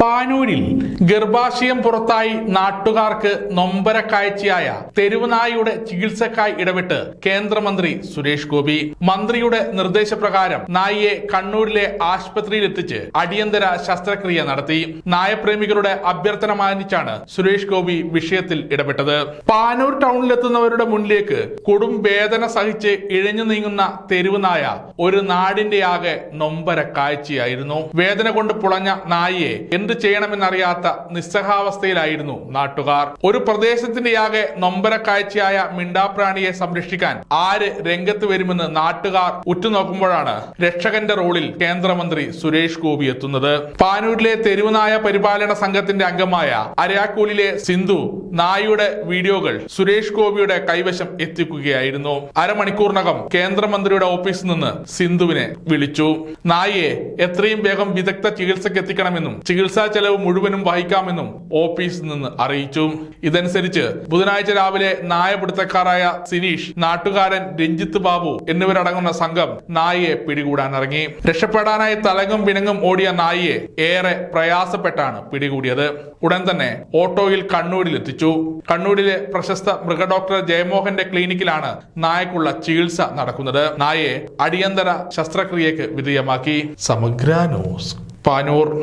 പാനൂരിൽ ഗർഭാശയം പുറത്തായി നാട്ടുകാർക്ക് നൊമ്പര കാഴ്ചയായ തെരുവുനായുടെ ചികിത്സക്കായി ഇടപെട്ട് കേന്ദ്രമന്ത്രി സുരേഷ് ഗോപി. മന്ത്രിയുടെ നിർദ്ദേശപ്രകാരം നായിയെ കണ്ണൂരിലെ ആശുപത്രിയിൽ എത്തിച്ച് അടിയന്തര ശസ്ത്രക്രിയ നടത്തി. നായപ്രേമികളുടെ അഭ്യർത്ഥന മാനിച്ചാണ് സുരേഷ് ഗോപി വിഷയത്തിൽ ഇടപെട്ടത്. പാനൂർ ടൗണിലെത്തുന്നവരുടെ മുന്നിലേക്ക് കൊടും വേദന സഹിച്ച് ഇഴഞ്ഞു നീങ്ങുന്ന തെരുവുനായ ഒരു നാടിന്റെ ആകെ നൊമ്പര കാഴ്ചയായിരുന്നു. വേദന കൊണ്ട് പുളഞ്ഞ നായിയെ എന്ത് ചെയ്യണമെന്നറിയാത്ത നിസ്സഹാവസ്ഥയിലായിരുന്നു നാട്ടുകാർ. ഒരു പ്രദേശത്തിന്റെ ആകെ നൊമ്പര കാഴ്ചയായ മിണ്ടാപ്രാണിയെ സംരക്ഷിക്കാൻ ആര് രംഗത്ത് വരുമെന്ന് നാട്ടുകാർ ഉറ്റുനോക്കുമ്പോഴാണ് രക്ഷകന്റെ റോളിൽ കേന്ദ്രമന്ത്രി സുരേഷ് ഗോപി എത്തുന്നത്. പാനൂരിലെ തെരുവുനായ പരിപാലന സംഘത്തിന്റെ അംഗമായ അരാക്കൂലിലെ സിന്ധു നായയുടെ വീഡിയോകൾ സുരേഷ് ഗോപിയുടെ കൈവശം എത്തിക്കുകയായിരുന്നു. അരമണിക്കൂറിനകം കേന്ദ്രമന്ത്രിയുടെ ഓഫീസിൽ നിന്ന് സിന്ധുവിനെ വിളിച്ചു. നായയെ എത്രയും വേഗം വിദഗ്ധ ചികിത്സയ്ക്ക് എത്തിക്കണമെന്നും ചികിത്സാ ചെലവ് മുഴുവനും വഹിക്കാമെന്നും ഓഫീസിൽ നിന്ന് അറിയിച്ചു. ഇതനുസരിച്ച് ബുധനാഴ്ച രാവിലെ നായപിടുത്തക്കാരായ സിനീഷ് നാട്ടുകാരൻ രഞ്ജിത്ത് ബാബു എന്നിവരടങ്ങുന്ന സംഘം നായയെ പിടികൂടാനിറങ്ങി രക്ഷപ്പെടാനായി തലങ്ങും പിണങ്ങും ഓടിയ നായയെ ഏറെ പ്രയാസപ്പെട്ടാണ് പിടികൂടിയത്. ഉടൻ തന്നെ ഓട്ടോയിൽ കണ്ണൂരിൽ എത്തിച്ചു കണ്ണൂരിലെ പ്രശസ്ത മൃഗഡോക്ടർ ജയമോഹന്റെ ക്ലിനിക്കിലാണ് നായക്കുള്ള ചികിത്സ നടക്കുന്നത്. നായയെ അടിയന്തര ശസ്ത്രക്രിയക്ക് വിധേയമാക്കി. സമഗ്ര ന്യൂസ് പാനൂർ.